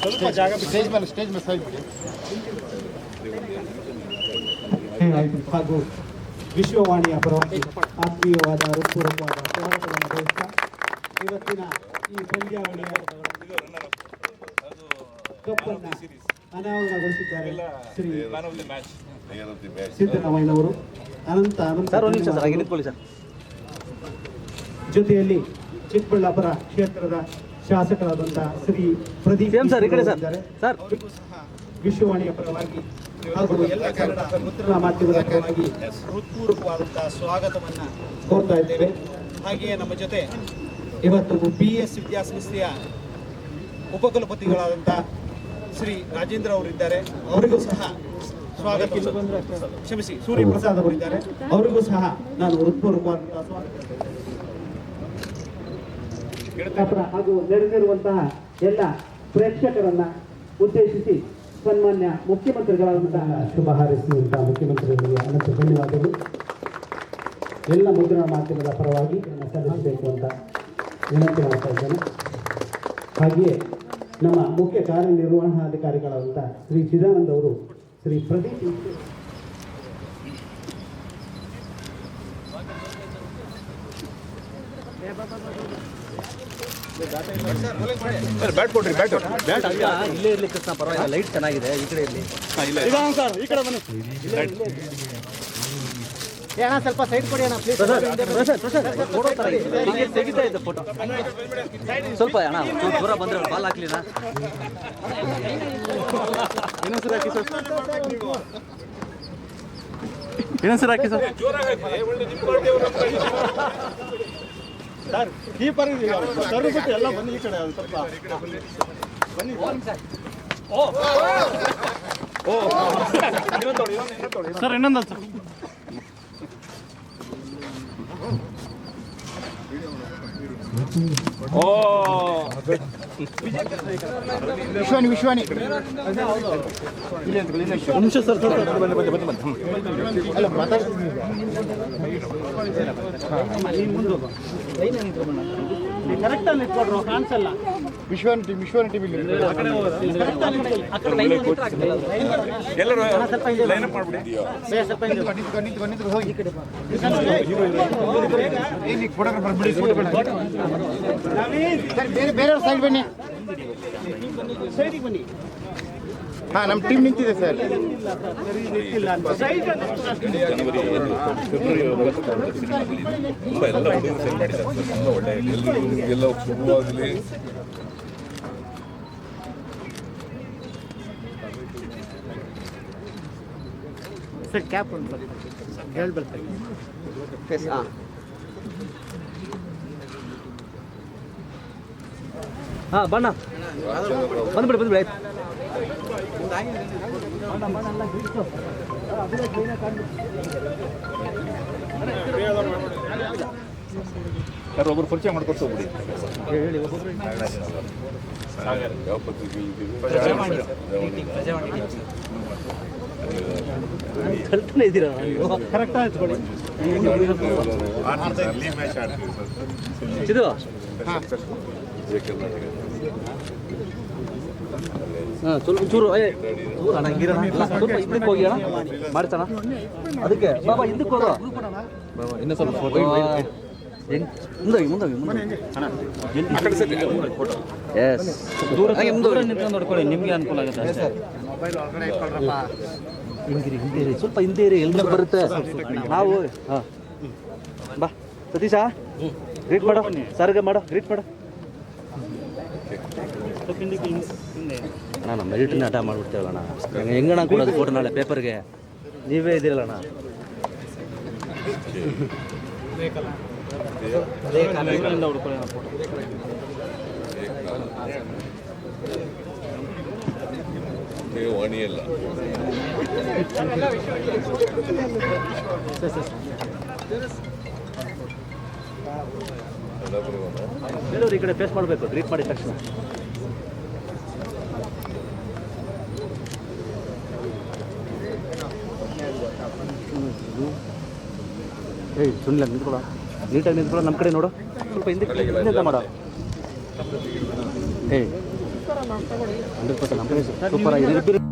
ಸ್ವಲ್ಪ ಜಾಗ ಸ್ಟೇಜ್ ಮೇಲೆ ಸ್ಟೇಜ್ ಮೇಲೆ ಸೈಡ್ ಬಿಡಿ ಹಾಗೂ ವಿಶ್ವವಾಣಿಯ ಪರವಾಗಿ ಆತ್ಮೀಯವಾದ ಹೃತ್ಪೂರ್ವಕವಾದ ಸ್ವಾಗತವನ್ನು ಬಯಸ್ತಾ ಇವತ್ತಿನ ಈ ಪಂದ್ಯಾವಳಿಯ ಕಪ್ಪನ್ನು ಅನಾವರಣಗೊಳಿಸಿದ್ದಾರೆ ಶ್ರೀ ಸಿದ್ದರಾಮಯ್ಯನವರು ಅನಂತ ಅನಂತ ಜೊತೆಯಲ್ಲಿ ಚಿಕ್ಕಬಳ್ಳಾಪುರ ಕ್ಷೇತ್ರದ ಶಾಸಕರಾದಂಥ ಶ್ರೀ ಪ್ರದೀಪ್ ಸರ್ ವಿಶ್ವವಾಣಿಯ ಪರವಾಗಿ ಹಾಗೂ ಎಲ್ಲ ಕನ್ನಡ ಮುದ್ರಣ ಮಾಧ್ಯಮದ ಪರವಾಗಿ ಹೃತ್ಪೂರ್ವಕವಾದಂತಹ ಸ್ವಾಗತವನ್ನು ಕೋರ್ತಾ ಇದ್ದೇವೆ. ಹಾಗೆಯೇ ನಮ್ಮ ಜೊತೆ ಇವತ್ತು ಬಿ ಎಸ್ ವಿದ್ಯಾಸಂಸ್ಥೆಯ ಉಪಕುಲಪತಿಗಳಾದಂಥ ಶ್ರೀ ರಾಜೇಂದ್ರ ಅವರಿದ್ದಾರೆ. ಅವರಿಗೂ ಸಹ ಸ್ವಾಗತ. ಕ್ಷಮಿಸಿ ಸೂರ್ಯ ಪ್ರಸಾದ್ ಅವರಿದ್ದಾರೆ. ಅವರಿಗೂ ಸಹ ನಾನು ಹೃತ್ಪೂರ್ವಕವಾದಂತಹ ಸ್ವಾಗತ. ಕನ್ನಡಾಪುರ ಹಾಗೂ ನೆರೆದಿರುವಂತಹ ಎಲ್ಲ ಪ್ರೇಕ್ಷಕರನ್ನ ಉದ್ದೇಶಿಸಿ ಸನ್ಮಾನ್ಯ ಮುಖ್ಯಮಂತ್ರಿಗಳಾದಂತಹ ಶುಭ ಹಾರೈಸಿದಂತಹ ಮುಖ್ಯಮಂತ್ರಿಗಳಿಗೆ ಅನಂತ ಧನ್ಯವಾದಗಳು. ಎಲ್ಲ ಮುದ್ರಣ ಮಾಧ್ಯಮದ ಪರವಾಗಿ ನನ್ನ ಸಲ್ಲಿಸಬೇಕು ಅಂತ ವಿನಂತಿ ಮಾಡ್ತಾ ಇದ್ದೇನೆ. ಹಾಗೆಯೇ ನಮ್ಮ ಮುಖ್ಯ ಕಾರ್ಯನಿರ್ವಹಣಾಧಿಕಾರಿಗಳಾದಂಥ ಶ್ರೀ ಚಿದಾನಂದ ಅವರು ಶ್ರೀ ಪ್ರದೀಪ್ ಬ್ಯಾಟ್ ಕೊಡ್ರಿ ಬ್ಯಾಟ್. ಬ್ಯಾಟ್ ಇಲ್ಲೇ ಇರಲಿ ಕೃಷ್ಣ ಪರವಾಗಿಲ್ಲ ಲೈಟ್ ಚೆನ್ನಾಗಿದೆ ಈ ಕಡೆ ಇರಲಿ. ಸರ್ ಈ ಕಡೆ ಬನ್ನಿ. ಅಣ್ಣ ಸ್ವಲ್ಪ ಸೈಡ್ ಕೊಡಿ ಅಣ್ಣ ಪ್ಲೀಸ್ ಫೋಟೋ ತರ ಇದೆ. ಹೀಗೆ ತೆಗಿತಾ ಇದ್ದೆ ಫೋಟೋ. ಸ್ವಲ್ಪ ಅಣ್ಣ ದೂರ ಬಂದ್ರೆ ಬಾಲ್ ಹಾಕ್ಲಿ ಇನ್ನೊಂದ್ಸರಿ ಹಾಕಿ ಸರ್. ಇನ್ನೊಂದ್ಸರಿ ಹಾಕಿ ಸರ್. ಸರ್ ಕೀಪರ್ ಸರ್ಬಿಟ್ಟು ಎಲ್ಲ ಬನ್ನಿ ಈ ಕಡೆ ಒಂದು ಸ್ವಲ್ಪ. ಬನ್ನಿ. ಓ. ಸರ್ ಇನ್ನೊಂದು ಸರ್. ವಿಶ್ವಾನಿ ವಿಶ್ವಾನಿ. ಅಂಶ ಸರ್ ಅಲ್ಲ ಕರೆಕ್ಟಾಗಿ ನಿಂತ್ಕೊಡ್ರು ಕಾಣಿಸಲ್ಲ. ವಿಶ್ವಾನಿ ಟೀಮ್ ವಿಶ್ವನ ಟೀಮ್ ಇಲ್ಲಿ ಎಲ್ಲರೂ ಲೈನ್ ಅಪ್ ಮಾಡ್ಬಿಡಿ ನಿಂತ್ಕೊ, ನಿಂತ್ಕೊ, ಹೋಗಿ. ಏನು ಫೋಟೋಗ್ರಾಫರ್ ಬಿಡಿ ಫೋಟೋ ಬೇಡ. ಸರ್ ಬೇರೆ ಬೇರೆಯವ್ರ ಸೈಡ್ ಬನ್ನಿ. ಸೈಡಿಗೆ ಬನ್ನಿ. ಹಾ ನಮ್ಮ ಟೀಮ್ ನಿಂತಿದೆ ಸರ್ ಜನವರಿ ಫೆಬ್ರವರಿ ಒಂಬತ್ತು ಸಿನಿಮಾದಲ್ಲಿ ತುಂಬ ಎಲ್ಲ ಹುಡುಗರು ಸೆಲ್ ಮಾಡಿದ್ದಾರೆ. ಸರ್ ತುಂಬ ಒಳ್ಳೆ. ಎಲ್ಲರಿಗೂ ಎಲ್ಲ ಶುಭವಾಗಲಿ. ಸರ್ ಕ್ಯಾಪ್ ಒಂದು ಹೇಳಿ ಬರ್ತಾರೆ ಹಾಂ ಬಣ್ಣ. ಬಂದ್ಬಿಡಿ ಬಂದ್ಬಿಡಿ ಆಯ್ತು. ಯಾರು ಒಬ್ಬರು ಪರಿಚಯ ಮಾಡ್ಕೊಟ್ಟು ಹೋಗ್ಬಿಡಿ. ಹೇಳಿ ಪತ್ರಿಕೆ ಕಲ್ತಾನೆ ಇದ್ದೀರಾ? ನೀವು ಕರೆಕ್ಟ್ ಆಯ್ತು ಇದು? ಹಾಂ. ಸ್ವಲ್ಪ ಚೂರು ಏ ಚೂರು ಅಣ್ಣ ಇಲ್ಲ, ಸ್ವಲ್ಪ ಹಿಂದಕ್ಕೆ ಹೋಗಿ ಅಣ್ಣ. ಮಾಡ್ತಾನ ಅದಕ್ಕೆ ಬಾಬಾ ಹಿಂದಕ್ಕೆ ಹೋಗೋ. ಬಾಬಾ ಇನ್ನೂ ಸ್ವಲ್ಪ ಫೋಟೋ ಮುಂದೋಗಿ ಮುಂದೋಗಿ. ಮುಂದೆ ಎಸ್ ದೂರ ಮುಂದೆ ನಿಂತ್ಕೊಂಡು ನೋಡ್ಕೊಳ್ಳಿ ನಿಮಗೆ ಅನುಕೂಲ ಆಗುತ್ತೆ ಅಷ್ಟೇ. ಹಿಂಗಿರಿ ಹಿಂದಿರಿ. ಸ್ವಲ್ಪ ಹಿಂದೆ ಇರಿ ಎಲ್ಲಿ ಬರುತ್ತೆ. ನಾವು ಹಾಂ. ಬಾ ಸತೀಶ ಗ್ರೀಟ್ ಮಾಡೋ. ಸರ್ಗೆ ಮಾಡೋ ಗ್ರೀಟ್ ಮಾಡೋ. ಅಣ್ಣ ನಮ್ಮ ಮಿಲಿಟ್ರಿನ ಆಟ ಮಾಡ್ಬಿಡ್ತೇವಲ್ಲ ಅಣ್ಣ. ಹೆಂಗಣ್ಣ ಕೊಡೋದು ಫೋಟೋ ನಾಳೆ ಪೇಪರ್ಗೆ ನೀವೇ ಇದ್ದೀರಲ್ಲ ಅಣ್ಣ. ವಾಣಿಯಲ್ಲ ಈ ಕಡೆ ಫೇಸ್ ಮಾಡಬೇಕು ಗ್ರೀಟ್ ಮಾಡಿದ ತಕ್ಷಣ. ಏಯ್ ಸುಮ್ಮನೆ ನಿಂತ್ಕೊಳ ನೀಟಾಗಿ ನಿಂತ್ಕೊಳ ನಮ್ಮ ಕಡೆ ನೋಡು. ಸ್ವಲ್ಪ ಹಿಂದಕ್ಕೆ ಹಿಂದೆ ಮಾಡೋ. ಏ ಹಂಡ್ರೆಡ್ ಪರ್ಸೆಂಟ್ ಸೂಪರ್ ಆಗಿದೆ.